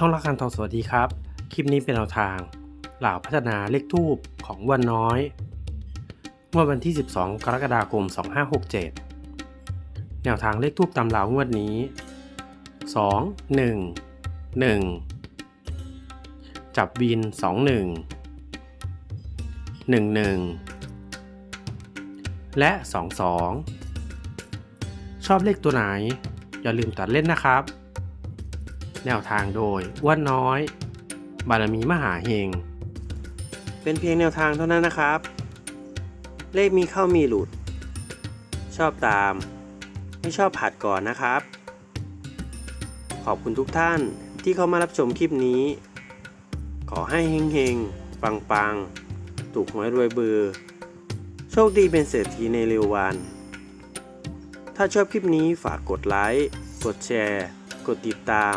ช่องละคันทองสวัสดีครับ คลิปนี้เป็นแนวทาง เหล่าพัฒนาเลขทูบของวันน้อยงวดวันที่ 12 กรกฎาคม 2567 แนวทางเลขทูบตำราวงวดนี้ 2 1 1 จับบิน 2 1 1 1 และ 2 2 ชอบเลขตัวไหน อย่าลืมตัดเล่นนะครับ แนวทางโดยอ้วนน้อย บารมีมหาเฮง เป็นเพียงแนวทางเท่านั้นนะครับ เลขมีเข้ามีหลุด ชอบตาม ไม่ชอบผัดก่อนนะครับ ขอบคุณทุกท่านที่เข้ามารับชมคลิปนี้ ขอให้เฮงๆ ปังๆ ถูกหวยรวยเบือโชคดีเป็นเศรษฐีในเร็ววัน ถ้าชอบคลิปนี้ฝากกดไลค์ กดแชร์ กดติดตาม